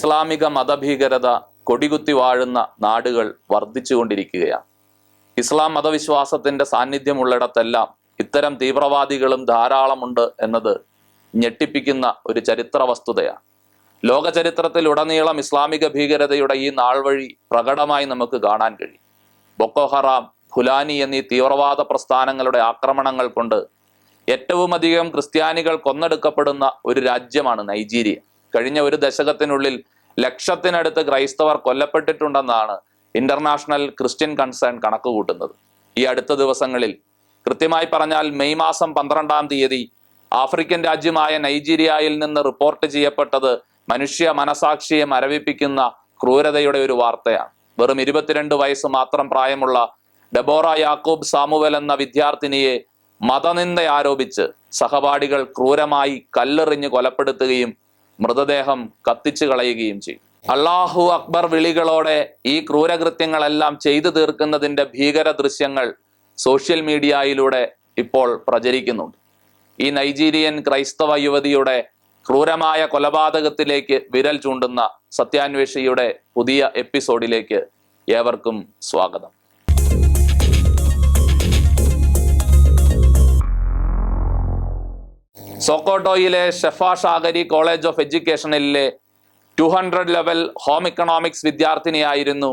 ഇസ്ലാമിക മതഭീകരത കൊടികുത്തി വാഴുന്ന നാടുകൾ വർദ്ധിച്ചുകൊണ്ടിരിക്കുകയാണ്. ഇസ്ലാം മതവിശ്വാസത്തിന്റെ സാന്നിധ്യമുള്ളിടത്തെല്ലാം ഇത്തരം തീവ്രവാദികളും ധാരാളമുണ്ട് എന്നത് ഞെട്ടിപ്പിക്കുന്ന ഒരു ചരിത്ര വസ്തുതയാണ് ലോക ചരിത്രത്തിൽ ഉടനീളം ഇസ്ലാമിക ഭീകരതയുടെ ഈ നാൾ വഴി പ്രകടമായി നമുക്ക് കാണാൻ കഴിയും. ബൊക്കോഹറാം ഫുലാനി എന്നീ തീവ്രവാദ പ്രസ്ഥാനങ്ങളുടെ ആക്രമണങ്ങൾ കൊണ്ട് ഏറ്റവും അധികം ക്രിസ്ത്യാനികൾ കൊന്നെടുക്കപ്പെടുന്ന ഒരു രാജ്യമാണ് നൈജീരിയ. കഴിഞ്ഞ ഒരു ദശകത്തിനുള്ളിൽ ലക്ഷത്തിനടുത്ത് ക്രൈസ്തവർ കൊല്ലപ്പെട്ടിട്ടുണ്ടെന്നാണ് ഇന്റർനാഷണൽ ക്രിസ്ത്യൻ കൺസേൺ കണക്ക് കൂട്ടുന്നത് ഈ അടുത്ത ദിവസങ്ങളിൽ കൃത്യമായി പറഞ്ഞാൽ മെയ് മാസം പന്ത്രണ്ടാം തീയതി ആഫ്രിക്കൻ രാജ്യമായ നൈജീരിയയിൽ നിന്ന് റിപ്പോർട്ട് ചെയ്യപ്പെട്ടത് മനുഷ്യ മനസാക്ഷിയെ മരവിപ്പിക്കുന്ന ക്രൂരതയുടെ ഒരു വാർത്തയാണ്. വെറും ഇരുപത്തിരണ്ട് വയസ്സ് മാത്രം പ്രായമുള്ള ഡബോറ യാക്കൂബ് സാമുവൽ എന്ന വിദ്യാർത്ഥിനിയെ മതനിന്ദ ആരോപിച്ച് സഹപാഠികൾ ക്രൂരമായി കല്ലെറിഞ്ഞ് കൊലപ്പെടുത്തുകയും മൃതദേഹം കത്തിച്ചു കളയുകയും ചെയ്യും. അള്ളാഹു അക്ബർ വിളികളോടെ ഈ ക്രൂരകൃത്യങ്ങളെല്ലാം ചെയ്തു തീർക്കുന്നതിന്റെ ഭീകര ദൃശ്യങ്ങൾ സോഷ്യൽ മീഡിയയിലൂടെ ഇപ്പോൾ പ്രചരിക്കുന്നുണ്ട്. ഈ നൈജീരിയൻ ക്രൈസ്തവ യുവതിയുടെ ക്രൂരമായ കൊലപാതകത്തിലേക്ക് വിരൽ ചൂണ്ടുന്ന സത്യാന്വേഷിയുടെ പുതിയ എപ്പിസോഡിലേക്ക് ഏവർക്കും സ്വാഗതം. സോക്കോട്ടോയിലെ Shehu Shagari college of എഡ്യൂക്കേഷനിലെ two hundred level home economics വിദ്യാർത്ഥിനിയായിരുന്നു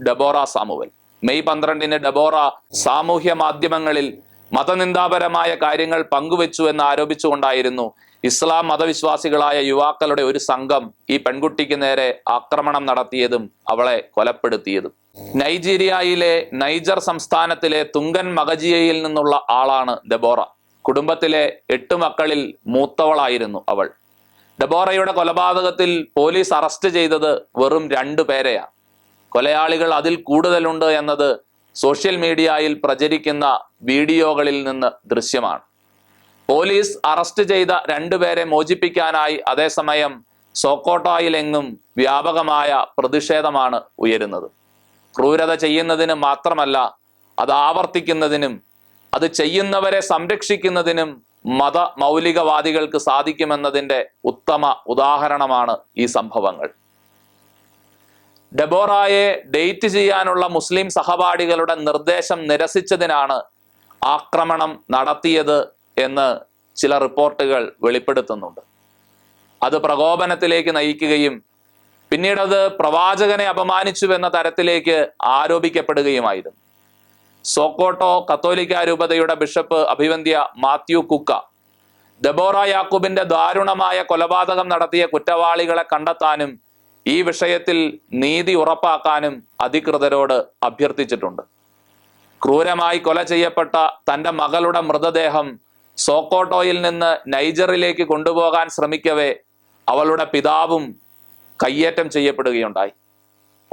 Deborah Samuel. May പന്ത്രണ്ടിന് ഡബോറ സാമൂഹ്യ മാധ്യമങ്ങളിൽ മതനിന്ദാപരമായ കാര്യങ്ങൾ പങ്കുവെച്ചു എന്ന് ആരോപിച്ചുകൊണ്ടായിരുന്നു ഇസ്ലാം മതവിശ്വാസികളായ യുവാക്കളുടെ ഒരു സംഘം ഈ പെൺകുട്ടിക്ക് നേരെ ആക്രമണം നടത്തിയതും അവളെ കൊലപ്പെടുത്തിയതും. നൈജീരിയയിലെ നൈജർ സംസ്ഥാനത്തിലെ തുങ്കൻ മഗജിയയിൽ നിന്നുള്ള ആളാണ് ഡെബോറ. കുടുംബത്തിലെ എട്ട് മക്കളിൽ മൂത്തവളായിരുന്നു അവൾ. ഡബോറയുടെ കൊലപാതകത്തിൽ പോലീസ് അറസ്റ്റ് ചെയ്തത് വെറും രണ്ടു പേരെയാണ് കൊലയാളികൾ അതിൽ കൂടുതലുണ്ട് എന്നത് സോഷ്യൽ മീഡിയയിൽ പ്രചരിക്കുന്ന വീഡിയോകളിൽ നിന്ന് ദൃശ്യമാണ്. പോലീസ് അറസ്റ്റ് ചെയ്ത രണ്ടുപേരെ മോചിപ്പിക്കാനായി അതേസമയം സോക്കോട്ടോയിലെങ്ങും വ്യാപകമായ പ്രതിഷേധമാണ് ഉയരുന്നത്. ക്രൂരത ചെയ്യുന്നതിന് മാത്രമല്ല അത് ആവർത്തിക്കുന്നതിനും അത് ചെയ്യുന്നവരെ സംരക്ഷിക്കുന്നതിനും മത മൗലികവാദികൾക്ക് സാധിക്കുമെന്നതിന്റെ ഉത്തമ ഉദാഹരണമാണ് ഈ സംഭവങ്ങൾ. ഡെബോറായെ ഡേറ്റ് ചെയ്യാനുള്ള മുസ്ലിം സഹപാഠികളുടെ നിർദ്ദേശം നിരസിച്ചതിനാണ് ആക്രമണം നടത്തിയത് എന്ന് ചില റിപ്പോർട്ടുകൾ വെളിപ്പെടുത്തുന്നുണ്ട്. അത് പ്രകോപനത്തിലേക്ക് നയിക്കുകയും പിന്നീടത് പ്രവാചകനെ അപമാനിച്ചു എന്ന തരത്തിലേക്ക് ആരോപിക്കപ്പെടുകയുമായിരുന്നു. സോക്കോട്ടോ കത്തോലിക്ക രൂപതയുടെ ബിഷപ്പ് അഭിവന്ധ്യ മാത്യു കുക്ക. ദബോറ യാക്കൂബിന്റെ ദാരുണമായ കൊലപാതകം നടത്തിയ കുറ്റവാളികളെ കണ്ടെത്താനും ഈ വിഷയത്തിൽ നീതി ഉറപ്പാക്കാനും അധികൃതരോട് അഭ്യർത്ഥിച്ചിട്ടുണ്ട്. ക്രൂരമായി കൊല ചെയ്യപ്പെട്ട തന്റെ മകളുടെ മൃതദേഹം സോക്കോട്ടോയിൽ നിന്ന് നൈജറിലേക്ക് കൊണ്ടുപോകാൻ ശ്രമിക്കവേ അവളുടെ പിതാവും കയ്യേറ്റം ചെയ്യപ്പെടുകയുണ്ടായി.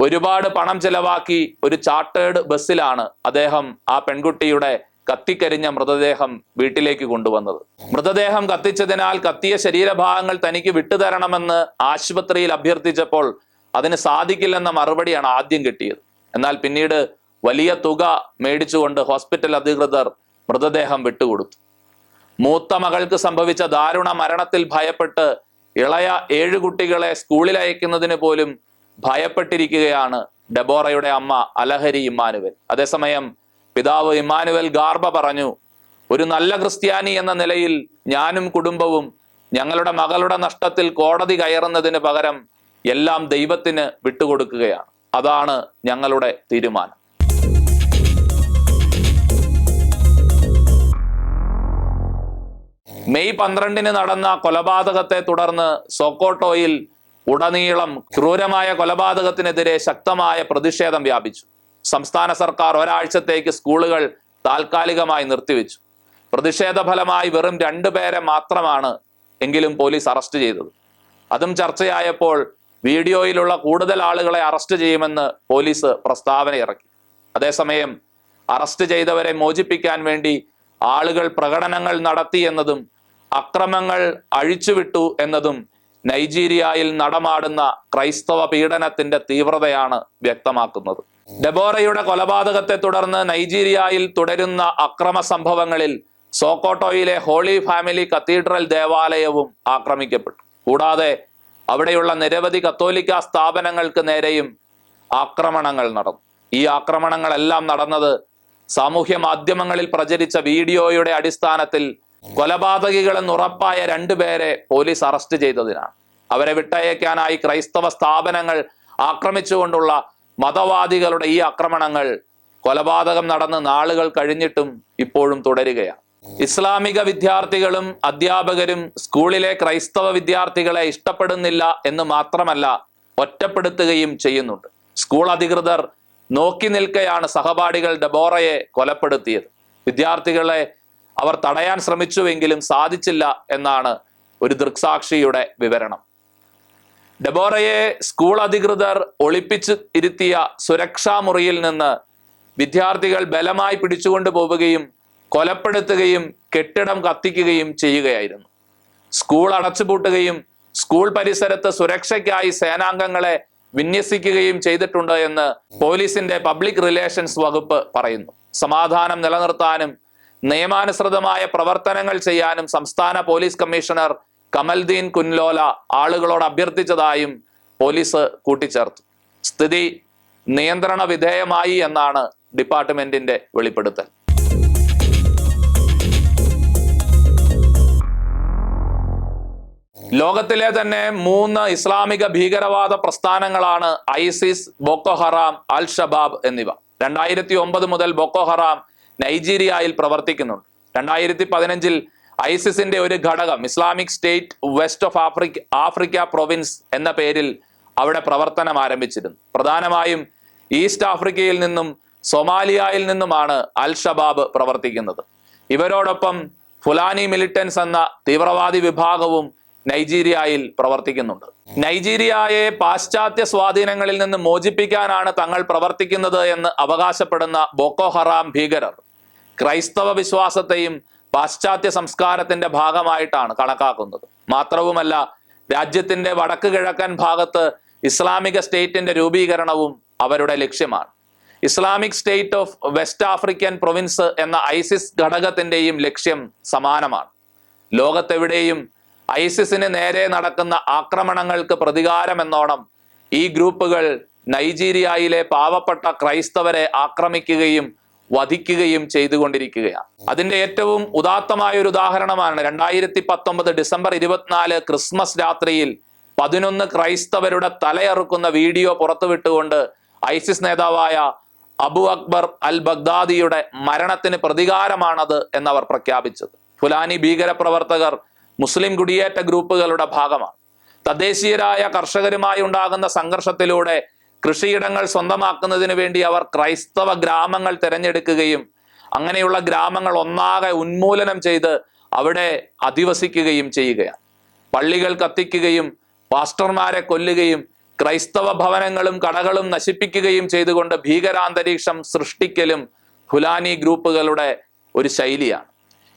ഒരുപാട് പണം ചെലവാക്കി ഒരു ചാർട്ടേഡ് ബസ്സിലാണ് അദ്ദേഹം ആ പെൺകുട്ടിയുടെ കത്തിക്കരിഞ്ഞ മൃതദേഹം വീട്ടിലേക്ക് കൊണ്ടുവന്നത്. മൃതദേഹം കത്തിച്ചതിനാൽ കത്തിയ ശരീരഭാഗങ്ങൾ തനിക്ക് വിട്ടുതരണമെന്ന് ആശുപത്രിയിൽ അഭ്യർത്ഥിച്ചപ്പോൾ അതിന് സാധിക്കില്ലെന്ന മറുപടിയാണ് ആദ്യം കിട്ടിയത്. എന്നാൽ പിന്നീട് വലിയ തുക മേടിച്ചുകൊണ്ട് ഹോസ്പിറ്റൽ അധികൃതർ മൃതദേഹം വിട്ടുകൊടുത്തു. മൂത്ത മകൾക്ക് സംഭവിച്ച ദാരുണ മരണത്തിൽ ഭയപ്പെട്ട് ഇളയ ഏഴു കുട്ടികളെ സ്കൂളിൽ അയക്കുന്നതിന് പോലും ഭയപ്പെട്ടിരിക്കുകയാണ് ഡബോറയുടെ അമ്മ അലഹരി ഇമ്മാനുവൽ. അതേസമയം പിതാവ് ഇമ്മാനുവൽ ഗാർബ പറഞ്ഞു ഒരു നല്ല ക്രിസ്ത്യാനി എന്ന നിലയിൽ ഞാനും കുടുംബവും ഞങ്ങളുടെ മകളുടെ നഷ്ടത്തിൽ കോടതി കയറുന്നതിന് പകരം എല്ലാം ദൈവത്തിന് വിട്ടുകൊടുക്കുകയാണ്. അതാണ് ഞങ്ങളുടെ തീരുമാനം. മെയ് പന്ത്രണ്ടിന് നടന്ന കൊലപാതകത്തെ തുടർന്ന് സോക്കോട്ടോയിൽ ഉടനീളം ക്രൂരമായ കൊലപാതകത്തിനെതിരെ ശക്തമായ പ്രതിഷേധം വ്യാപിച്ചു. സംസ്ഥാന സർക്കാർ ഒരാഴ്ചത്തേക്ക് സ്കൂളുകൾ താൽക്കാലികമായി നിർത്തിവെച്ചു. പ്രതിഷേധ ഫലമായി വെറും രണ്ടു പേരെ മാത്രമാണ് എങ്കിലും പോലീസ് അറസ്റ്റ് ചെയ്തത്. അതും ചർച്ചയായപ്പോൾ വീഡിയോയിലുള്ള കൂടുതൽ ആളുകളെ അറസ്റ്റ് ചെയ്യുമെന്ന് പോലീസ് പ്രസ്താവന ഇറക്കി. അതേസമയം അറസ്റ്റ് ചെയ്തവരെ മോചിപ്പിക്കാൻ വേണ്ടി ആളുകൾ പ്രകടനങ്ങൾ നടത്തി എന്നതും അക്രമങ്ങൾ അഴിച്ചുവിട്ടു എന്നതും നൈജീരിയയിൽ നടമാടുന്ന ക്രൈസ്തവ പീഡനത്തിന്റെ തീവ്രതയാണ് വ്യക്തമാക്കുന്നത്. ഡെബോറയുടെ കൊലപാതകത്തെ തുടർന്ന് നൈജീരിയയിൽ തുടരുന്ന അക്രമ സംഭവങ്ങളിൽ സോക്കോട്ടോയിലെ ഹോളി ഫാമിലി കത്തീഡ്രൽ ദേവാലയവും ആക്രമിക്കപ്പെട്ടു. കൂടാതെ അവിടെയുള്ള നിരവധി കത്തോലിക്ക സ്ഥാപനങ്ങൾക്ക് നേരെയും ആക്രമണങ്ങൾ നടന്നു. ഈ ആക്രമണങ്ങളെല്ലാം നടന്നത് സാമൂഹ്യ മാധ്യമങ്ങളിൽ പ്രചരിച്ച വീഡിയോയുടെ അടിസ്ഥാനത്തിൽ കൊലപാതകികളെന്ന് ഉറപ്പായ രണ്ടുപേരെ പോലീസ് അറസ്റ്റ് ചെയ്തതിനാണ്. അവരെ വിട്ടയക്കാനായി ക്രൈസ്തവ സ്ഥാപനങ്ങൾ ആക്രമിച്ചുകൊണ്ടുള്ള മതവാദികളുടെ ഈ ആക്രമണങ്ങൾ കൊലപാതകം നടന്ന് നാളുകൾ കഴിഞ്ഞിട്ടും ഇപ്പോഴും തുടരുകയാണ്. ഇസ്ലാമിക വിദ്യാർത്ഥികളും അധ്യാപകരും സ്കൂളിലെ ക്രൈസ്തവ വിദ്യാർത്ഥികളെ ഇഷ്ടപ്പെടുന്നില്ല എന്ന് മാത്രമല്ല ഒറ്റപ്പെടുത്തുകയും ചെയ്യുന്നുണ്ട്. സ്കൂൾ അധികൃതർ നോക്കി നിൽക്കെയാണ് സഹപാഠികൾ ഡെബോറയെ കൊലപ്പെടുത്തിയത്. വിദ്യാർത്ഥികളെ അവർ തടയാൻ ശ്രമിച്ചുവെങ്കിലും സാധിച്ചില്ല എന്നാണ് ഒരു ദൃക്സാക്ഷിയുടെ വിവരണം. ഡെബോറയെ സ്കൂൾ അധികൃതർ ഒളിപ്പിച്ച് ഇരുത്തിയ സുരക്ഷാ മുറിയിൽ നിന്ന് വിദ്യാർത്ഥികൾ ബലമായി പിടിച്ചുകൊണ്ടു പോവുകയും കൊലപ്പെടുത്തുകയും കെട്ടിടം കത്തിക്കുകയും ചെയ്യുകയായിരുന്നു. സ്കൂൾ അടച്ചുപൂട്ടുകയും സ്കൂൾ പരിസരത്ത് സുരക്ഷയ്ക്കായി സേനാംഗങ്ങളെ വിന്യസിക്കുകയും ചെയ്തിട്ടുണ്ട് എന്ന് പോലീസിന്റെ പബ്ലിക് റിലേഷൻസ് വകുപ്പ് പറയുന്നു. സമാധാനം നിലനിർത്താനും നിയമാനുസൃതമായ പ്രവർത്തനങ്ങൾ ചെയ്യാനും സംസ്ഥാന പോലീസ് കമ്മീഷണർ കമൽദീൻ കുൻലോല ആളുകളോട് അഭ്യർത്ഥിച്ചതായും പോലീസ് കൂട്ടിച്ചേർത്തു. സ്ഥിതി നിയന്ത്രണ വിധേയമായി എന്നാണ് ഡിപ്പാർട്ട്മെന്റിന്റെ വെളിപ്പെടുത്തൽ. ലോകത്തിലെ തന്നെ മൂന്ന് ഇസ്ലാമിക ഭീകരവാദ പ്രസ്ഥാനങ്ങളാണ് ISIS Boko Haram Al Shabaab എന്നിവ. രണ്ടായിരത്തി ഒമ്പത് മുതൽ ബോക്കോ ഹറാം നൈജീരിയയിൽ പ്രവർത്തിക്കുന്നുണ്ട്. രണ്ടായിരത്തി പതിനഞ്ചിൽ ഐസിസിന്റെ ഒരു ഘടകം Islamic State West of Africa Africa province എന്ന പേരിൽ അവിടെ പ്രവർത്തനം ആരംഭിച്ചിരുന്നു. പ്രധാനമായും ഈസ്റ്റ് ആഫ്രിക്കയിൽ നിന്നും സൊമാലിയയിൽ നിന്നുമാണ് അൽ ഷബാബ് പ്രവർത്തിക്കുന്നത്. ഇവരോടൊപ്പം ഫുലാനി മിലിറ്റൻസ് എന്ന തീവ്രവാദി വിഭാഗവും നൈജീരിയയിൽ പ്രവർത്തിക്കുന്നുണ്ട്. നൈജീരിയയെ പാശ്ചാത്യ സ്വാധീനങ്ങളിൽ നിന്ന് മോചിപ്പിക്കാനാണ് തങ്ങൾ പ്രവർത്തിക്കുന്നത് എന്ന് അവകാശപ്പെടുന്ന ബോക്കോ ഹറാം ഭീകരർ. ക്രൈസ്തവ വിശ്വാസത്തെയും പാശ്ചാത്യ സംസ്കാരത്തിന്റെ ഭാഗമായിട്ടാണ് കണക്കാക്കുന്നത്. മാത്രവുമല്ല രാജ്യത്തിന്റെ വടക്ക് കിഴക്കൻ ഭാഗത്ത് ഇസ്ലാമിക സ്റ്റേറ്റിന്റെ രൂപീകരണവും അവരുടെ ലക്ഷ്യമാണ്. Islamic State of West African province എന്ന ഐസിസ് ഘടകത്തിന്റെയും ലക്ഷ്യം സമാനമാണ്. ലോകത്തെവിടെയും ഐസിസിന് നേരെ നടക്കുന്ന ആക്രമണങ്ങൾക്ക് പ്രതികാരം എന്നോണം ഈ ഗ്രൂപ്പുകൾ നൈജീരിയയിലെ പാവപ്പെട്ട ക്രൈസ്തവരെ ആക്രമിക്കുകയും വധിക്കുകയും ചെയ്തുകൊണ്ടിരിക്കുകയാണ്. അതിന്റെ ഏറ്റവും ഉദാത്തമായ ഒരു ഉദാഹരണമാണ് രണ്ടായിരത്തി പത്തൊമ്പത് ഡിസംബർ ഇരുപത്തിനാല് ക്രിസ്മസ് രാത്രിയിൽ പതിനൊന്ന് ക്രൈസ്തവരുടെ തലയറുക്കുന്ന വീഡിയോ പുറത്തുവിട്ടുകൊണ്ട് ഐസിസ് നേതാവായ അബു അക്ബർ അൽ ബഗ്ദാദിയുടെ മരണത്തിന് പ്രതികാരമാണത് എന്നവർ പ്രഖ്യാപിച്ചത്. ഫുലാനി ഭീകരപ്രവർത്തകർ മുസ്ലിം കുടിയേറ്റ ഗ്രൂപ്പുകളുടെ ഭാഗമാണ്. തദ്ദേശീയരായ കർഷകരുമായി ഉണ്ടാകുന്ന സംഘർഷത്തിലൂടെ കൃഷിയിടങ്ങൾ സ്വന്തമാക്കുന്നതിന് വേണ്ടി അവർ ക്രൈസ്തവ ഗ്രാമങ്ങൾ തിരഞ്ഞെടുക്കുകയും അങ്ങനെയുള്ള ഗ്രാമങ്ങൾ ഒന്നാകെ ഉന്മൂലനം ചെയ്ത് അവിടെ അധിവസിക്കുകയും ചെയ്യുകയാണ്. പള്ളികൾ കത്തിക്കുകയും പാസ്റ്റർമാരെ കൊല്ലുകയും ക്രൈസ്തവ ഭവനങ്ങളും കടകളും നശിപ്പിക്കുകയും ചെയ്തുകൊണ്ട് ഭീകരാന്തരീക്ഷം സൃഷ്ടിക്കലും ഫുലാനി ഗ്രൂപ്പുകളുടെ ഒരു ശൈലിയാണ്.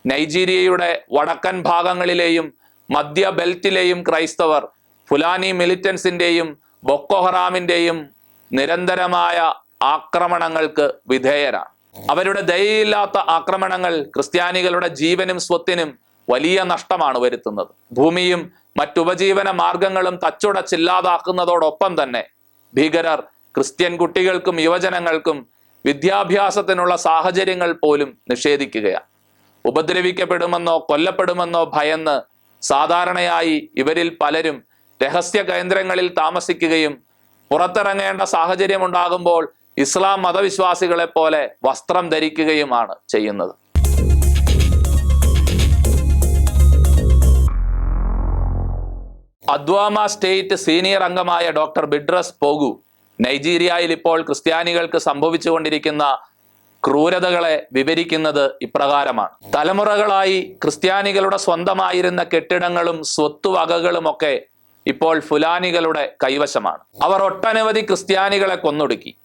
നൈജീരിയയുടെ വടക്കൻ ഭാഗങ്ങളിലെയും മധ്യ ബെൽറ്റിലെയും ക്രൈസ്തവർ ഫുലാനി മിലിറ്റൻസിന്റെയും ബൊക്കോഹറാമിന്റെയും നിരന്തരമായ ആക്രമണങ്ങൾക്ക് വിധേയരാണ്. അവരുടെ ദയയില്ലാത്ത ആക്രമണങ്ങൾ ക്രിസ്ത്യാനികളുടെ ജീവനും സ്വത്തിനും വലിയ നഷ്ടമാണ് വരുത്തുന്നത്. ഭൂമിയും മറ്റുപജീവന മാർഗങ്ങളും തച്ചുടച്ചില്ലാതാക്കുന്നതോടൊപ്പം തന്നെ ഭീകരർ ക്രിസ്ത്യൻ കുട്ടികൾക്കും യുവജനങ്ങൾക്കും വിദ്യാഭ്യാസത്തിനുള്ള സാഹചര്യങ്ങൾ പോലും നിഷേധിക്കുകയാണ്. ഉപദ്രവിക്കപ്പെടുമെന്നോ കൊല്ലപ്പെടുമെന്നോ ഭയന്ന് സാധാരണയായി ഇവരിൽ പലരും രഹസ്യ കേന്ദ്രങ്ങളിൽ താമസിക്കുകയും പുറത്തിറങ്ങേണ്ട സാഹചര്യം ഉണ്ടാകുമ്പോൾ ഇസ്ലാം മതവിശ്വാസികളെ പോലെ വസ്ത്രം ധരിക്കുകയുമാണ് ചെയ്യുന്നത്. അദ്വാമ സ്റ്റേറ്റ് സീനിയർ അംഗമായ ഡോക്ടർ ബിഡ്രസ് പോഗു നൈജീരിയയിൽ ഇപ്പോൾ ക്രിസ്ത്യാനികൾക്ക് സംഭവിച്ചുകൊണ്ടിരിക്കുന്ന ക്രൂരതകളെ വിവരിക്കുന്നത് ഇപ്രകാരമാണ്. തലമുറകളായി ക്രിസ്ത്യാനികളുടെ സ്വന്തമായിരുന്ന കെട്ടിടങ്ങളും സ്വത്തുവകകളുമൊക്കെ ഇപ്പോൾ ഫുലാനികളുടെ കൈവശമാണ്. അവർ ഒട്ടനവധി ക്രിസ്ത്യാനികളെ കൊന്നൊടുക്കി.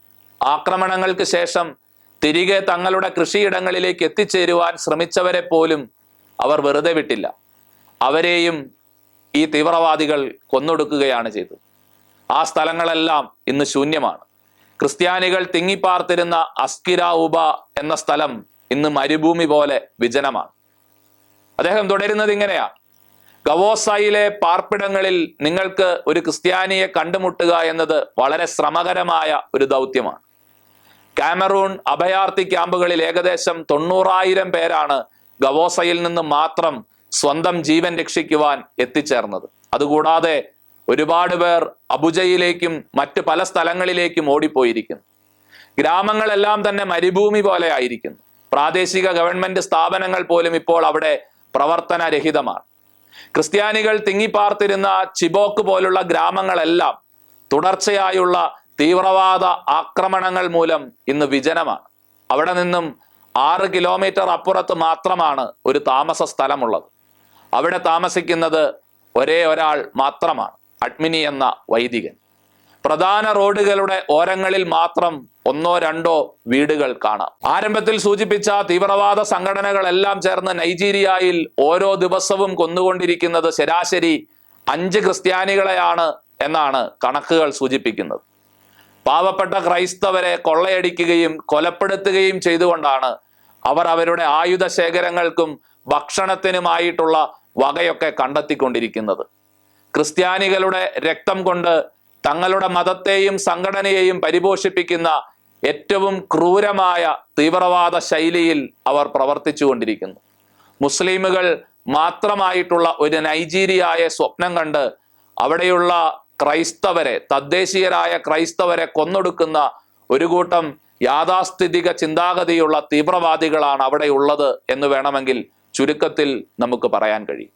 ആക്രമണങ്ങൾക്ക് ശേഷം തിരികെ തങ്ങളുടെ കൃഷിയിടങ്ങളിലേക്ക് എത്തിച്ചേരുവാൻ ശ്രമിച്ചവരെ പോലും അവർ വെറുതെ വിട്ടില്ല. അവരെയും ഈ തീവ്രവാദികൾ കൊന്നൊടുക്കുകയാണ് ചെയ്തത്. ആ സ്ഥലങ്ങളെല്ലാം ഇന്ന് ശൂന്യമാണ്. ക്രിസ്ത്യാനികൾ തിങ്ങിപ്പാർത്തിരുന്ന അസ്കിര ഉബ എന്ന സ്ഥലം ഇന്ന് മരുഭൂമി പോലെ വിജനമാണ്. അദ്ദേഹം തുടരുന്നത് ഇങ്ങനെയാ ഗവോസയിലെ പാർപ്പിടങ്ങളിൽ നിങ്ങൾക്ക് ഒരു ക്രിസ്ത്യാനിയെ കണ്ടുമുട്ടുക എന്നത് വളരെ ശ്രമകരമായ ഒരു ദൗത്യമാണ്. കാമറൂൺ അഭയാർത്ഥി ക്യാമ്പുകളിൽ ഏകദേശം തൊണ്ണൂറായിരം പേരാണ് ഗവോസയിൽ നിന്ന് മാത്രം സ്വന്തം ജീവൻ രക്ഷിക്കുവാൻ എത്തിച്ചേർന്നത്. അതുകൂടാതെ ഒരുപാട് പേർ അബുജയിലേക്കും മറ്റ് പല സ്ഥലങ്ങളിലേക്കും ഓടിപ്പോയിരിക്കുന്നു. ഗ്രാമങ്ങളെല്ലാം തന്നെ മരുഭൂമി പോലെ ആയിരിക്കുന്നു. പ്രാദേശിക ഗവൺമെന്റ് സ്ഥാപനങ്ങൾ പോലും ഇപ്പോൾ അവിടെ പ്രവർത്തനരഹിതമാണ്. ക്രിസ്ത്യാനികൾ തിങ്ങിപ്പാർത്തിരുന്ന ചിബോക്ക് പോലുള്ള ഗ്രാമങ്ങളെല്ലാം തുടർച്ചയായുള്ള തീവ്രവാദ ആക്രമണങ്ങൾ മൂലം ഇന്ന് വിജനമാണ്. അവിടെ നിന്നും ആറ് കിലോമീറ്റർ അപ്പുറത്ത് മാത്രമാണ് ഒരു താമസ സ്ഥലമുള്ളത്. അവിടെ താമസിക്കുന്നത് ഒരേ ഒരാൾ മാത്രമാണ് അഡ്മിനി എന്ന വൈദികൻ. പ്രധാന റോഡുകളുടെ ഓരങ്ങളിൽ മാത്രം ഒന്നോ രണ്ടോ വീടുകൾ കാണാം. ആരംഭത്തിൽ സൂചിപ്പിച്ച തീവ്രവാദ സംഘടനകളെല്ലാം ചേർന്ന് നൈജീരിയയിൽ ഓരോ ദിവസവും കൊന്നുകൊണ്ടിരിക്കുന്നത് ശരാശരി അഞ്ച് ക്രിസ്ത്യാനികളെയാണ് എന്നാണ് കണക്കുകൾ സൂചിപ്പിക്കുന്നത്. പാവപ്പെട്ട ക്രൈസ്തവരെ കൊള്ളയടിക്കുകയും കൊലപ്പെടുത്തുകയും ചെയ്തുകൊണ്ടാണ് അവർ അവരുടെ ആയുധ ശേഖരങ്ങൾക്കും ഭക്ഷണത്തിനുമായിട്ടുള്ള വകയൊക്കെ കണ്ടെത്തിക്കൊണ്ടിരിക്കുന്നത്. ക്രിസ്ത്യാനികളുടെ രക്തം കൊണ്ട് തങ്ങളുടെ മതത്തെയും സംഘടനയെയും പരിപോഷിപ്പിക്കുന്ന ഏറ്റവും ക്രൂരമായ തീവ്രവാദ ശൈലിയിൽ അവർ പ്രവർത്തിച്ചുകൊണ്ടിരിക്കുന്നു. മുസ്ലിമുകൾ മാത്രമായിട്ടുള്ള ഒരു നൈജീരിയയെ സ്വപ്നം കണ്ട് അവിടെയുള്ള ക്രൈസ്തവരെ തദ്ദേശീയരായ ക്രൈസ്തവരെ കൊന്നൊടുക്കുന്ന ഒരു കൂട്ടം യാഥാസ്ഥിതിക ചിന്താഗതിയുള്ള തീവ്രവാദികളാണ് അവിടെ ഉള്ളത് എന്ന് വേണമെങ്കിൽ ചുരുക്കത്തിൽ നമുക്ക് പറയാൻ കഴിയും.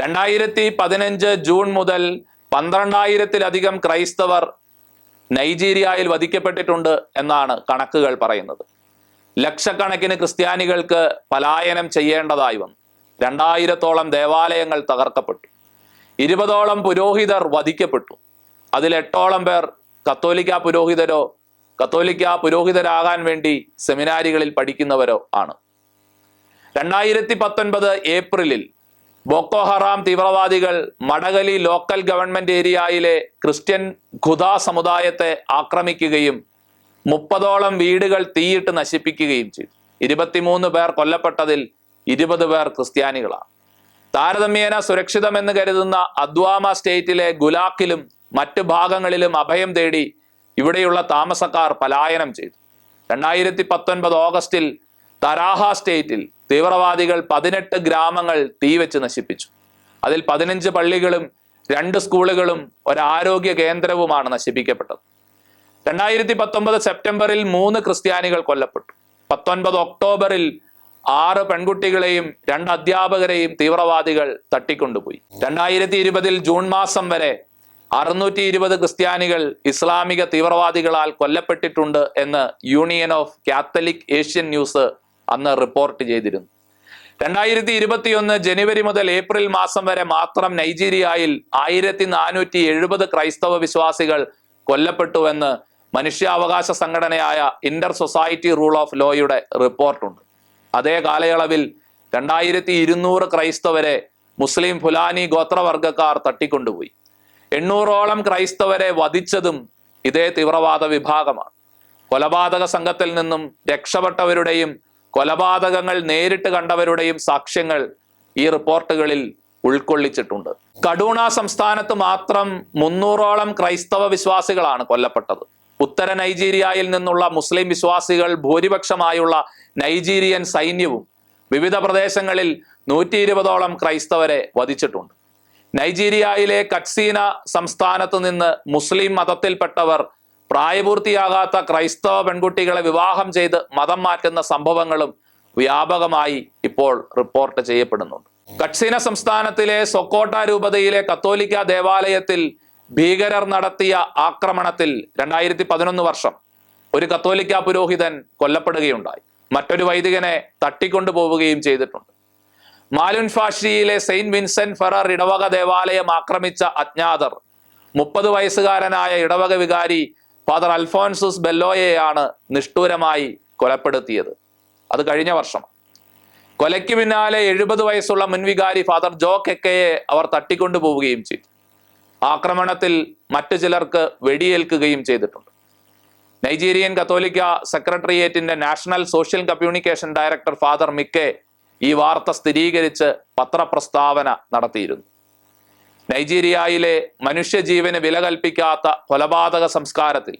രണ്ടായിരത്തി പതിനഞ്ച് ജൂൺ മുതൽ പന്ത്രണ്ടായിരത്തിലധികം ക്രൈസ്തവർ നൈജീരിയയിൽ വധിക്കപ്പെട്ടിട്ടുണ്ട് എന്നാണ് കണക്കുകൾ പറയുന്നത്. ലക്ഷക്കണക്കിന് ക്രിസ്ത്യാനികൾക്ക് പലായനം ചെയ്യേണ്ടതായി വന്നു. രണ്ടായിരത്തോളം ദേവാലയങ്ങൾ തകർക്കപ്പെട്ടു. ഇരുപതോളം പുരോഹിതർ വധിക്കപ്പെട്ടു. അതിൽ എട്ടോളം പേർ കത്തോലിക്ക പുരോഹിതരോ കത്തോലിക്ക പുരോഹിതരാകാൻ വേണ്ടി സെമിനാരികളിൽ പഠിക്കുന്നവരോ ആണ്. രണ്ടായിരത്തി പത്തൊൻപത് ഏപ്രിലിൽ ബോക്കോ ഹറാം തീവ്രവാദികൾ Madagali local government area Christian Kuda സമുദായത്തെ ആക്രമിക്കുകയും മുപ്പതോളം വീടുകൾ തീയിട്ട് നശിപ്പിക്കുകയും ചെയ്തു. ഇരുപത്തിമൂന്ന് പേർ കൊല്ലപ്പെട്ടതിൽ ഇരുപത് പേർ ക്രിസ്ത്യാനികളാണ്. താരതമ്യേന സുരക്ഷിതമെന്ന് കരുതുന്ന അദ്വാമ സ്റ്റേറ്റിലെ ഗുലാക്കിലും മറ്റു ഭാഗങ്ങളിലും അഭയം തേടി ഇവിടെയുള്ള താമസക്കാർ പലായനം ചെയ്തു. രണ്ടായിരത്തി പത്തൊൻപത് ഓഗസ്റ്റിൽ തരാഹ സ്റ്റേറ്റിൽ തീവ്രവാദികൾ പതിനെട്ട് ഗ്രാമങ്ങൾ തീവെച്ച് നശിപ്പിച്ചു. അതിൽ പതിനഞ്ച് പള്ളികളും രണ്ട് സ്കൂളുകളും ഒരാരോഗ്യ കേന്ദ്രവുമാണ് നശിപ്പിക്കപ്പെട്ടത്. രണ്ടായിരത്തി പത്തൊമ്പത് സെപ്റ്റംബറിൽ മൂന്ന് ക്രിസ്ത്യാനികൾ കൊല്ലപ്പെട്ടു. പത്തൊൻപത് ഒക്ടോബറിൽ ആറ് പെൺകുട്ടികളെയും രണ്ട് അധ്യാപകരെയും തീവ്രവാദികൾ തട്ടിക്കൊണ്ടുപോയി. രണ്ടായിരത്തി ഇരുപതിൽ ജൂൺ മാസം വരെ അറുന്നൂറ്റി ഇരുപത് ക്രിസ്ത്യാനികൾ ഇസ്ലാമിക തീവ്രവാദികളാൽ കൊല്ലപ്പെട്ടിട്ടുണ്ട് എന്ന് union of Catholic Asian news അന്ന് റിപ്പോർട്ട് ചെയ്തിരുന്നു. രണ്ടായിരത്തി ഇരുപത്തിയൊന്ന് ജനുവരി മുതൽ ഏപ്രിൽ മാസം വരെ മാത്രം നൈജീരിയയിൽ ആയിരത്തി നാനൂറ്റി എഴുപത് ക്രൈസ്തവ വിശ്വാസികൾ കൊല്ലപ്പെട്ടുവെന്ന് മനുഷ്യാവകാശ സംഘടനയായ ഇന്റർ സൊസൈറ്റി റൂൾ ഓഫ് ലോയുടെ റിപ്പോർട്ടുണ്ട് അതേ കാലയളവിൽ രണ്ടായിരത്തി ഇരുന്നൂറ് ക്രൈസ്തവരെ മുസ്ലിം ഫുലാനി ഗോത്രവർഗക്കാർ തട്ടിക്കൊണ്ടുപോയി. എണ്ണൂറോളം ക്രൈസ്തവരെ വധിച്ചതും ഇതേ തീവ്രവാദ വിഭാഗമാണ്. കൊലപാതക സംഘത്തിൽ നിന്നും രക്ഷപ്പെട്ടവരുടെയും കൊലപാതകങ്ങൾ നേരിട്ട് കണ്ടവരുടെയും സാക്ഷ്യങ്ങൾ ഈ റിപ്പോർട്ടുകളിൽ ഉൾക്കൊള്ളിച്ചിട്ടുണ്ട്. കടൂണ സംസ്ഥാനത്ത് മാത്രം മുന്നൂറോളം ക്രൈസ്തവ വിശ്വാസികളാണ് കൊല്ലപ്പെട്ടത്. ഉത്തര നൈജീരിയയിൽ നിന്നുള്ള മുസ്ലിം വിശ്വാസികൾ ഭൂരിപക്ഷമായുള്ള നൈജീരിയൻ സൈന്യവും വിവിധ പ്രദേശങ്ങളിൽ നൂറ്റി ഇരുപതോളം ക്രൈസ്തവരെ വധിച്ചിട്ടുണ്ട്. നൈജീരിയയിലെ കട്സീന സംസ്ഥാനത്ത് നിന്ന് മുസ്ലിം മതത്തിൽപ്പെട്ടവർ പ്രായപൂർത്തിയാകാത്ത ക്രൈസ്തവ പെൺകുട്ടികളെ വിവാഹം ചെയ്ത് മതം മാറ്റുന്ന സംഭവങ്ങളും വ്യാപകമായി ഇപ്പോൾ റിപ്പോർട്ട് ചെയ്യപ്പെടുന്നുണ്ട്. കട്സീന സംസ്ഥാനത്തിലെ സൊക്കോട്ട രൂപതയിലെ കത്തോലിക്ക ദേവാലയത്തിൽ ഭീകരർ നടത്തിയ ആക്രമണത്തിൽ രണ്ടായിരത്തി പതിനൊന്ന് വർഷം ഒരു കത്തോലിക്ക പുരോഹിതൻ കൊല്ലപ്പെടുകയുണ്ടായി. മറ്റൊരു വൈദികനെ തട്ടിക്കൊണ്ടുപോവുകയും ചെയ്തിട്ടുണ്ട്. മാലുൻഫാഷിയിലെ സെയിന്റ് വിൻസെന്റ് ഫെറർ ഇടവക ദേവാലയം ആക്രമിച്ച അജ്ഞാതർ മുപ്പത് വയസ്സുകാരനായ ഇടവക വികാരി ഫാദർ അൽഫോൻസസ് ബെല്ലോയെയാണ് നിഷ്ഠൂരമായി കൊലപ്പെടുത്തിയത്. അത് കഴിഞ്ഞ വർഷം. കൊലയ്ക്ക് പിന്നാലെ എഴുപത് വയസ്സുള്ള മുൻവികാരി ഫാദർ ജോ കെക്കയെ അവർ തട്ടിക്കൊണ്ടുപോവുകയും ചെയ്തു. ആക്രമണത്തിൽ മറ്റു ചിലർക്ക് വെടിയേൽക്കുകയും ചെയ്തിട്ടുണ്ട്. നൈജീരിയൻ കത്തോലിക്ക സെക്രട്ടേറിയറ്റിന്റെ national social communication director father Mike ഈ വാർത്ത സ്ഥിരീകരിച്ച് പത്രപ്രസ്താവന നടത്തിയിരുന്നു. നൈജീരിയയിലെ മനുഷ്യജീവന് വില കൽപ്പിക്കാത്ത കൊലപാതക സംസ്കാരത്തിൽ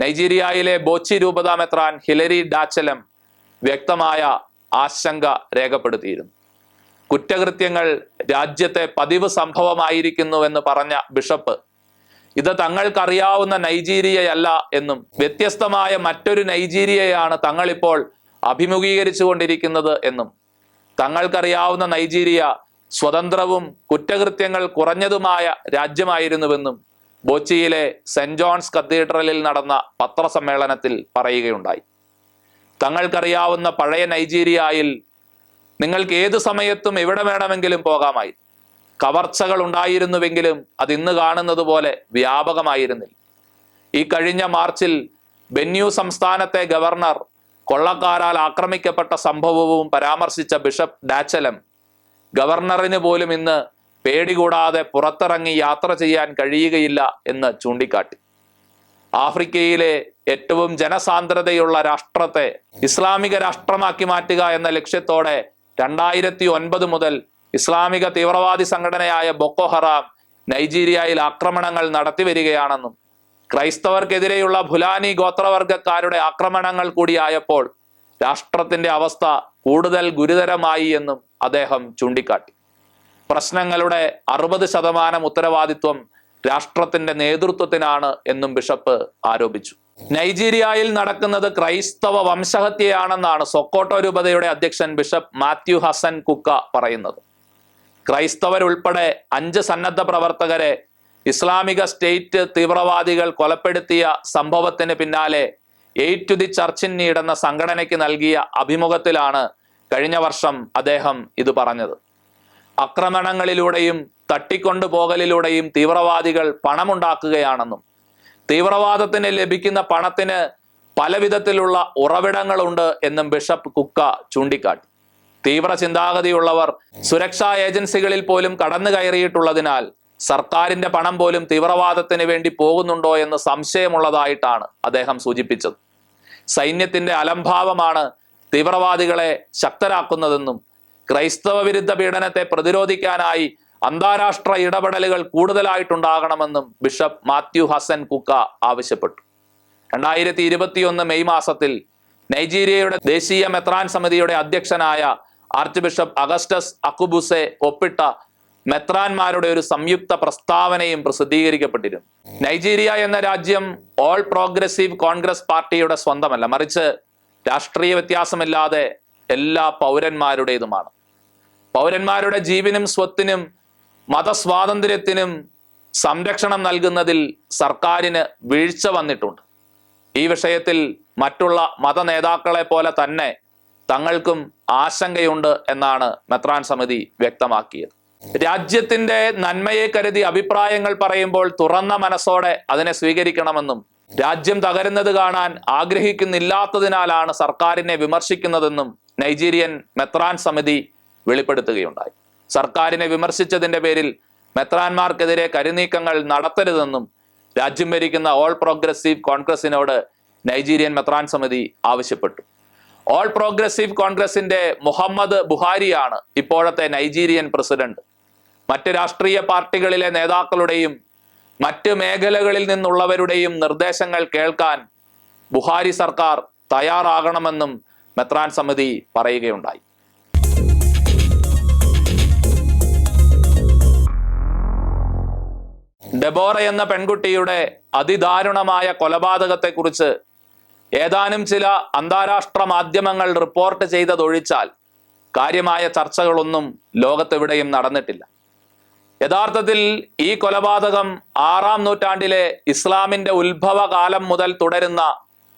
നൈജീരിയയിലെ ബോച്ചി രൂപതാ മെത്രാൻ ഹിലരി ഡാച്ചലം വ്യക്തമായ ആശങ്ക രേഖപ്പെടുത്തിയിരുന്നു. കുറ്റകൃത്യങ്ങൾ രാജ്യത്തെ പതിവ് സംഭവമായിരിക്കുന്നുവെന്ന് പറഞ്ഞ ബിഷപ്പ് ഇത് തങ്ങൾക്കറിയാവുന്ന നൈജീരിയയല്ല എന്നും വ്യത്യസ്തമായ മറ്റൊരു നൈജീരിയയാണ് തങ്ങളിപ്പോൾ അഭിമുഖീകരിച്ചു കൊണ്ടിരിക്കുന്നത് എന്നും തങ്ങൾക്കറിയാവുന്ന നൈജീരിയ സ്വതന്ത്രവും കുറ്റകൃത്യങ്ങൾ കുറഞ്ഞതുമായ രാജ്യമായിരുന്നുവെന്നും ബോച്ചിയിലെ സെന്റ് ജോൺസ് കത്തീഡ്രലിൽ നടന്ന പത്രസമ്മേളനത്തിൽ പറയുകയുണ്ടായി. തങ്ങൾക്കറിയാവുന്ന പഴയ നൈജീരിയയിൽ നിങ്ങൾക്ക് ഏതു സമയത്തും എവിടെ വേണമെങ്കിലും പോകാമായി കവർച്ചകൾ ഉണ്ടായിരുന്നുവെങ്കിലും അത് ഇന്ന് കാണുന്നത് പോലെ വ്യാപകമായിരുന്നില്ല. ഈ കഴിഞ്ഞ മാർച്ചിൽ ബെന്യു സംസ്ഥാനത്തെ ഗവർണർ കൊള്ളക്കാരാൽ ആക്രമിക്കപ്പെട്ട സംഭവവും പരാമർശിച്ച ബിഷപ്പ് ഡാച്ചലം ഗവർണറിന് പോലും ഇന്ന് പേടികൂടാതെ പുറത്തിറങ്ങി യാത്ര ചെയ്യാൻ കഴിയുകയില്ല എന്ന് ചൂണ്ടിക്കാട്ടി. ആഫ്രിക്കയിലെ ഏറ്റവും ജനസാന്ദ്രതയുള്ള രാഷ്ട്രത്തെ ഇസ്ലാമിക രാഷ്ട്രമാക്കി മാറ്റുക എന്ന ലക്ഷ്യത്തോടെ രണ്ടായിരത്തി ഒൻപത് മുതൽ ഇസ്ലാമിക തീവ്രവാദി സംഘടനയായ ബൊക്കോ ഹറാം നൈജീരിയയിൽ ആക്രമണങ്ങൾ നടത്തി വരികയാണെന്നും ക്രൈസ്തവർക്കെതിരെയുള്ള ഭുലാനി ഗോത്രവർഗക്കാരുടെ ആക്രമണങ്ങൾ കൂടിയായപ്പോൾ രാഷ്ട്രത്തിന്റെ അവസ്ഥ കൂടുതൽ ഗുരുതരമായി എന്നും അദ്ദേഹം ചൂണ്ടിക്കാട്ടി. പ്രശ്നങ്ങളുടെ അറുപത് ശതമാനം ഉത്തരവാദിത്വം രാഷ്ട്രത്തിന്റെ നേതൃത്വത്തിനാണ് എന്നും ബിഷപ്പ് ആരോപിച്ചു. നൈജീരിയയിൽ നടക്കുന്നത് ക്രൈസ്തവ വംശഹത്യയാണെന്നാണ് സൊക്കോട്ടോ രൂപതയുടെ അധ്യക്ഷൻ ബിഷപ്പ് മാത്യു ഹസൻ കുക്ക പറയുന്നത്. ക്രൈസ്തവരുൾപ്പെടെ അഞ്ച് സന്നദ്ധ പ്രവർത്തകരെ ഇസ്ലാമിക സ്റ്റേറ്റ് തീവ്രവാദികൾ കൊലപ്പെടുത്തിയ സംഭവത്തിന് പിന്നാലെ aid to the church in need എന്ന സംഘടനയ്ക്ക് നൽകിയ അഭിമുഖത്തിലാണ് കഴിഞ്ഞ വർഷം അദ്ദേഹം ഇത് പറഞ്ഞത്. ആക്രമണങ്ങളിലൂടെയും തട്ടിക്കൊണ്ടുപോകലിലൂടെയും തീവ്രവാദികൾ പണമുണ്ടാക്കുകയാണെന്നും തീവ്രവാദത്തിന് ലഭിക്കുന്ന പണത്തിന് പലവിധത്തിലുള്ള ഉറവിടങ്ങളുണ്ട് എന്നും ബിഷപ്പ് കുക്ക ചൂണ്ടിക്കാട്ടി. തീവ്ര ചിന്താഗതിയുള്ളവർ സുരക്ഷാ ഏജൻസികളിൽ പോലും കടന്നു കയറിയിട്ടുള്ളതിനാൽ സർക്കാരിന്റെ പണം പോലും തീവ്രവാദത്തിന് വേണ്ടി പോകുന്നുണ്ടോ എന്ന് സംശയമുള്ളതായിട്ടാണ് അദ്ദേഹം സൂചിപ്പിച്ചത്. സൈന്യത്തിന്റെ അലംഭാവമാണ് തീവ്രവാദികളെ ശക്തരാക്കുന്നതെന്നും ക്രൈസ്തവ വിരുദ്ധ പീഡനത്തെ പ്രതിരോധിക്കാനായി അന്താരാഷ്ട്ര ഇടപെടലുകൾ കൂടുതലായിട്ടുണ്ടാകണമെന്നും ബിഷപ്പ് മാത്യു ഹസൻ കുക്ക ആവശ്യപ്പെട്ടു. രണ്ടായിരത്തി ഇരുപത്തിയൊന്ന് മെയ് മാസത്തിൽ നൈജീരിയയുടെ ദേശീയ മെത്രാൻ സമിതിയുടെ അധ്യക്ഷനായ ആർച്ച് ബിഷപ്പ് അഗസ്റ്റസ് അക്കുബുസെ ഒപ്പിട്ട മെത്രാന്മാരുടെ ഒരു സംയുക്ത പ്രസ്താവനയും പ്രസിദ്ധീകരിക്കപ്പെട്ടിരുന്നു. നൈജീരിയ എന്ന രാജ്യം ഓൾ പ്രോഗ്രസീവ് കോൺഗ്രസ് പാർട്ടിയുടെ സ്വന്തമല്ല മറിച്ച് രാഷ്ട്രീയ വ്യത്യാസമില്ലാതെ എല്ലാ പൗരന്മാരുടേതുമാണ്. പൗരന്മാരുടെ ജീവനും സ്വത്തിനും മതസ്വാതന്ത്ര്യത്തിനും സംരക്ഷണം നൽകുന്നതിൽ സർക്കാരിന് വീഴ്ച വന്നിട്ടുണ്ട്. ഈ വിഷയത്തിൽ മറ്റുള്ള മത നേതാക്കളെ പോലെ തന്നെ തങ്ങൾക്കും ആശങ്കയുണ്ട് എന്നാണ് മെത്രാൻ സമിതി വ്യക്തമാക്കിയത്. രാജ്യത്തിന്റെ നന്മയെ കരുതി അഭിപ്രായങ്ങൾ പറയുമ്പോൾ തുറന്ന മനസ്സോടെ അതിനെ സ്വീകരിക്കണമെന്നും രാജ്യം തകരുന്നത് കാണാൻ ആഗ്രഹിക്കുന്നില്ലാത്തതിനാലാണ് സർക്കാരിനെ വിമർശിക്കുന്നതെന്നും നൈജീരിയൻ മെത്രാൻ സമിതി വെളിപ്പെടുത്തുകയുണ്ടായി. സർക്കാരിനെ വിമർശിച്ചതിന്റെ പേരിൽ മെത്രാന്മാർക്കെതിരെ കരുനീക്കങ്ങൾ നടത്തരുതെന്നും രാജ്യം ഭരിക്കുന്ന ഓൾ പ്രോഗ്രസീവ് കോൺഗ്രസിനോട് നൈജീരിയൻ മെത്രാൻ സമിതി ആവശ്യപ്പെട്ടു. ഓൾ പ്രോഗ്രസീവ് കോൺഗ്രസിന്റെ മുഹമ്മദ് ബുഹാരിയാണ് ഇപ്പോഴത്തെ നൈജീരിയൻ പ്രസിഡന്റ്. മറ്റ് രാഷ്ട്രീയ പാർട്ടികളിലെ നേതാക്കളുടെയും മറ്റ് മേഖലകളിൽ നിന്നുള്ളവരുടെയും നിർദ്ദേശങ്ങൾ കേൾക്കാൻ ബുഹാരി സർക്കാർ തയ്യാറാകണമെന്നും മെത്രാൻ സമിതി പറയുകയുണ്ടായി. ഡെബോറ എന്ന പെൺകുട്ടിയുടെ അതിദാരുണമായ കൊലപാതകത്തെക്കുറിച്ച് ഏതാനും ചില അന്താരാഷ്ട്ര മാധ്യമങ്ങൾ റിപ്പോർട്ട് ചെയ്തതൊഴിച്ചാൽ കാര്യമായ ചർച്ചകളൊന്നും ലോകത്തെവിടെയും നടന്നിട്ടില്ല. യഥാർത്ഥത്തിൽ ഈ കൊലപാതകം ആറാം നൂറ്റാണ്ടിലെ ഇസ്ലാമിന്റെ ഉത്ഭവകാലം മുതൽ തുടരുന്ന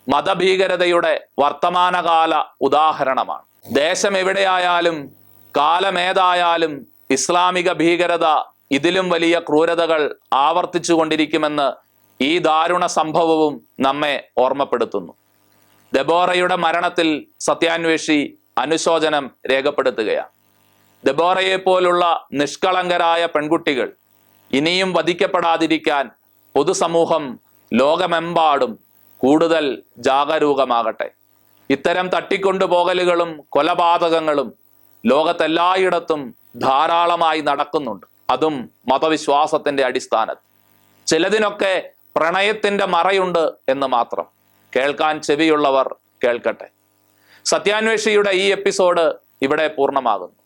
മതഭീകരതയുടെ വർത്തമാനകാല ഉദാഹരണമാണ്. ദേശം എവിടെയായാലും കാലമേതായാലും ഇസ്ലാമിക ഭീകരത ഇതിലും വലിയ ക്രൂരതകൾ ആവർത്തിച്ചു കൊണ്ടിരിക്കുമെന്ന് ഈ ദാരുണ സംഭവവും നമ്മെ ഓർമ്മപ്പെടുത്തുന്നു. ദബോറയുടെ മരണത്തിൽ സത്യാന്വേഷി അനുശോചനം രേഖപ്പെടുത്തുകയാണ്. ദബോറയെ പോലുള്ള നിഷ്കളങ്കരായ പെൺകുട്ടികൾ ഇനിയും വധിക്കപ്പെടാതിരിക്കാൻ പൊതുസമൂഹം ലോകമെമ്പാടും കൂടുതൽ ജാഗരൂകമാകട്ടെ. ഇത്തരം തട്ടിക്കൊണ്ടുപോകലുകളും കൊലപാതകങ്ങളും ലോകത്തെല്ലായിടത്തും ധാരാളമായി നടക്കുന്നുണ്ട്. അതും മതവിശ്വാസത്തിന്റെ അടിസ്ഥാനത്തിൽ. ചിലതിനൊക്കെ പ്രണയത്തിന്റെ മറയുണ്ട് എന്ന് മാത്രം. കേൾക്കാൻ ചെവിയുള്ളവർ കേൾക്കട്ടെ. സത്യാന്വേഷിയുടെ ഈ എപ്പിസോഡ് ഇവിടെ പൂർണമാകുന്നു.